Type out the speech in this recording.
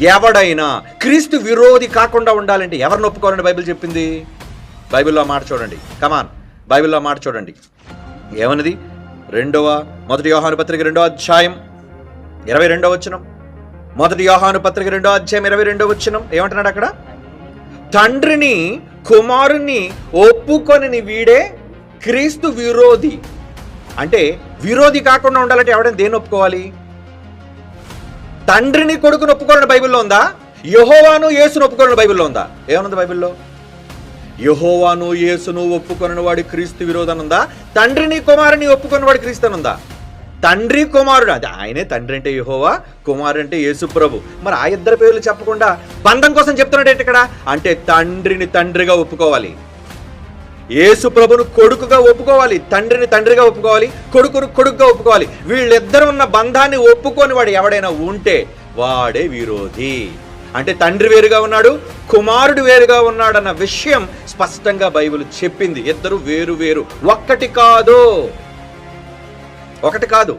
ఎవడైనా క్రీస్తు విరోధి కాకుండా ఉండాలంటే ఎవరిని ఒప్పుకోవాలని బైబిల్ చెప్పింది? బైబిల్లో మాట చూడండి. కమాన్ బైబిల్లో మాట చూడండి. ఏమన్నది? రెండవ మొదటి యోహాను పత్రిక రెండో అధ్యాయం ఇరవై రెండో వచనం. మొదటి యోహాను పత్రిక రెండో అధ్యాయం ఇరవై రెండో వచనం. ఏమంటున్నాడు అక్కడ? తండ్రిని కుమారుని ఒప్పుకొనిని వీడే క్రీస్తు విరోధి. అంటే విరోధి కాకుండా ఉండాలంటే ఎవడైనా దేన్ని ఒప్పుకోవాలి? తండ్రిని కొడుకుని ఒప్పుకోవాలని బైబిల్లో ఉందా? యహోవాను యేసును ఒప్పుకోవాలని బైబిల్లో ఉందా? ఏమనుంది బైబిల్లో? యహోవాను యేసును ఒప్పుకొనని వాడి క్రీస్తు విరోధం ఉందా? తండ్రిని కుమారుని ఒప్పుకొని వాడి క్రీస్తు ఉందా? తండ్రి కుమారుడు అది ఆయనే తండ్రి అంటే యహోవా కుమారుడు అంటే యేసు ప్రభు. మరి ఆ ఇద్దరు పేర్లు చెప్పకుండా బంధం కోసం చెప్తున్నాడు ఏంటి ఇక్కడ? అంటే తండ్రిని తండ్రిగా ఒప్పుకోవాలి. యేసు ప్రభును కొడుకుగా ఒప్పుకోవాలి తండ్రిని తండ్రిగా ఒప్పుకోవాలి కొడుకును కొడుకుగా ఒప్పుకోవాలి. వీళ్ళిద్దరు ఉన్న బంధాన్ని ఒప్పుకొని వాడు ఎవడైనా ఉంటే వాడే విరోధి. అంటే తండ్రి వేరుగా ఉన్నాడు కుమారుడు వేరుగా ఉన్నాడన్న విషయం స్పష్టంగా బైబిల్ చెప్పింది. ఇద్దరు వేరు వేరు. ఒక్కటి కాదు. ఒకటి కాదు.